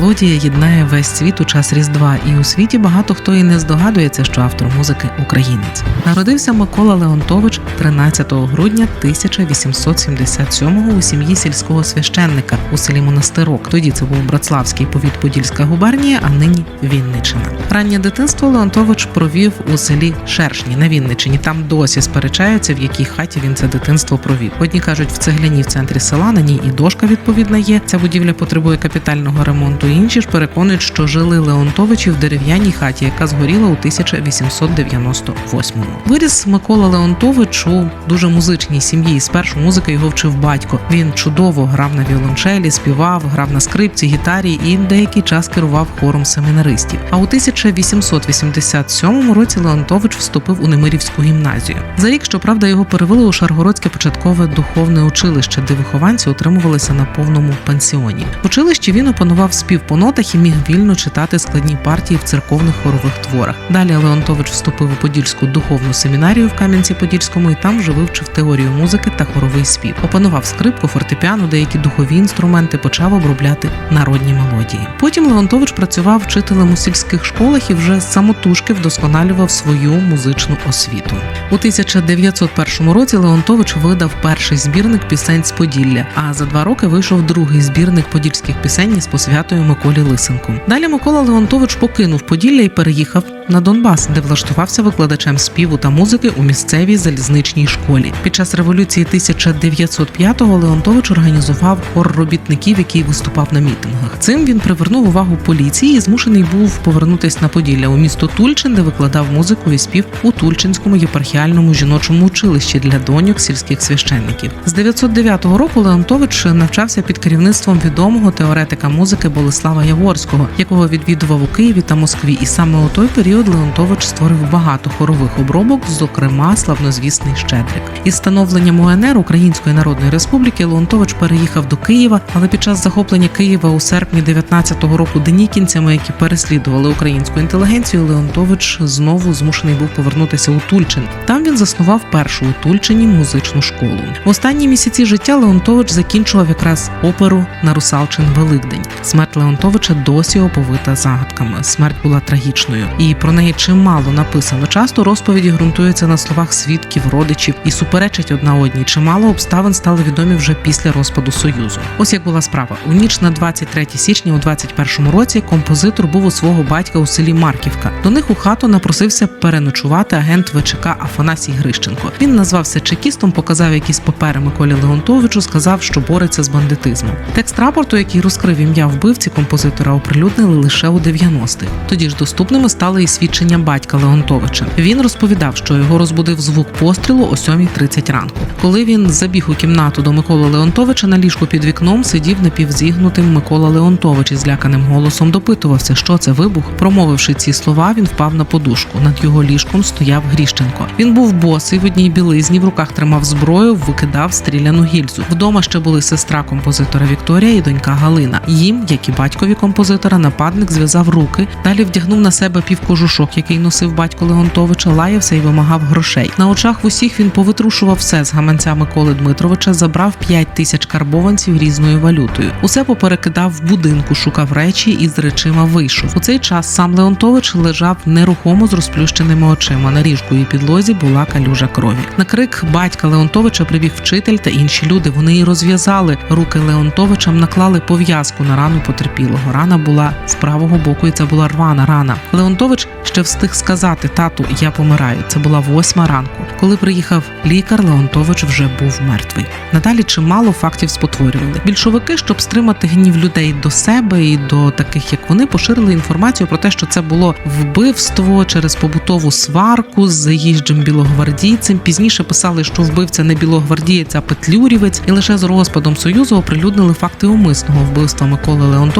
мелодія єднає весь світ у час Різдва, і у світі багато хто і не здогадується, що автор музики українець. Народився Микола Леонтович 13 грудня 1877-го у сім'ї сільського священника у селі Монастирок. Тоді це був Братславський повіт Подільська губернія, а нині Вінниччина. Раннє дитинство Леонтович провів у селі Шершні на Вінниччині. Там досі сперечаються, в якій хаті він це дитинство провів. Одні кажуть, в цегляній в центрі села на ній і дошка відповідна є. Ця будівля потребує капітального ремонту. Інші ж переконують, що жили Леонтовичі в дерев'яній хаті, яка згоріла у 1898-му. Виріс Микола Леонтович у дуже музичній сім'ї. Спершу музика його вчив батько. Він чудово грав на віолончелі, співав, грав на скрипці, гітарі і деякий час керував хором семінаристів. А у 1887 році Леонтович вступив у Немирівську гімназію. За рік, щоправда, його перевели у Шаргородське початкове духовне училище, де вихованці утримувалися на повному пансіоні. В училищі він опанував спів по нотах і міг вільно читати складні партії в церковних хорових творах. Далі Леонтович вступив у Подільську духовну семінарію в Кам'янці-Подільському і там вже вивчив теорію музики та хоровий спів. Опанував скрипку, фортепіано, деякі духові інструменти, почав обробляти народні мелодії. Потім Леонтович працював вчителем у сільських школах і вже самотужки вдосконалював свою музичну освіту. У 1901 році Леонтович видав перший збірник пісень з Поділля. А за два роки вийшов другий збірник подільських пісень із посвятою Миколі Лисенку. Далі Микола Леонтович покинув Поділля і переїхав на Донбас, де влаштувався викладачем співу та музики у місцевій залізничній школі. Під час революції 1905-го Леонтович організував хор робітників, який виступав на мітингах. Цим він привернув увагу поліції і змушений був повернутись на Поділля у місто Тульчин, де викладав музику і спів у Тульчинському єпархіальному жіночому училищі для доньок сільських священників. З 909 року Леонтович навчався під керівництвом відомого теоретика музики Болеслава Яворського, якого відвідував у Києві та Москві. І саме у той період Леонтович створив багато хорових обробок, зокрема славнозвісний Щедрик. Із становленням УНР Української Народної Республіки Леонтович переїхав до Києва, але під час захоплення Києва у серпні 19-го року денікінцями, які переслідували українську інтелігенцію, Леонтович знову змушений був повернутися у Тульчин. Там він заснував першу у Тульчині музичну школу. В останні місяці життя Леонтович закінчував якраз оперу на Русалчин Великдень. Смерть Леонтовича досі оповита загадками. Смерть була трагічною, і про неї чимало написано. Часто розповіді ґрунтуються на словах свідків, родичів і суперечать одна одній. Чимало обставин стали відомі вже після розпаду союзу. Ось як була справа у ніч на 23 січня, у 21 році, композитор був у свого батька у селі Марківка. До них у хату напросився переночувати агент ВЧК Афанасій Грищенко. Він назвався чекістом, показав якісь папери Миколі Леонтовичу, сказав, що бореться з бандитизмом. Текст рапорту, який розкрив ім'я вбивці композитора, оприлюднили лише у 90-х. Тоді ж доступними стали і свідчення батька Леонтовича. Він розповідав, що його розбудив звук пострілу о 7.30 ранку. Коли він забіг у кімнату до Миколи Леонтовича, на ліжку під вікном сидів напівзігнутим Микола Леонтович і зляканим голосом допитувався, що це вибух. Промовивши ці слова, він впав на подушку. Над його ліжком стояв Гріщенко. Він був босий в одній білизні, в руках тримав зброю, викидав стріляну гільзу. Вдома ще були сестра композитора Вікторія і донька Галина. Їм, як і батькові композитора, нападник зв'язав руки. Далі вдягнув на себе півкожушок, який носив батько Леонтовича, лаявся і вимагав грошей. На очах в усіх він повитрушував все з гаманця Миколи Дмитровича, забрав 5 тисяч карбованців різною валютою. Усе поперекидав в будинку, шукав речі і з речима вийшов. У цей час сам Леонтович лежав нерухомо з розплющеними очима. На ліжку і підлозі була калюжа крові. На крик батька Леонтовича прибіг вчитель та інші люди. Вони і розв'язали руки Леонтовичам, наклали пов'язку на рану потерпілого. Рана була з правого боку, і це була рвана рана. Леонтович ще встиг сказати: тату, я помираю. Це була восьма ранку. Коли приїхав лікар, Леонтович вже був мертвий. Надалі чимало фактів спотворювали. Більшовики, щоб стримати гнів людей до себе і до таких, як вони, поширили інформацію про те, що це було вбивство через побутову сварку з заїжджим білогвардійцем. Пізніше писали, що вбивця не білогвардієць, а петлюрівець, і лише з розпадом союзу оприлюднили факти умисного вбивства Миколи Леонтовича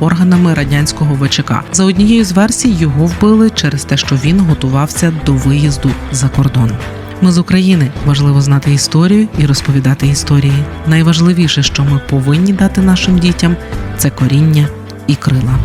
органами радянського ВЧК. За однією з версій його вбили через те, що він готувався до виїзду за кордон. Ми з України важливо знати історію і розповідати історії. Найважливіше, що ми повинні дати нашим дітям, це коріння і крила.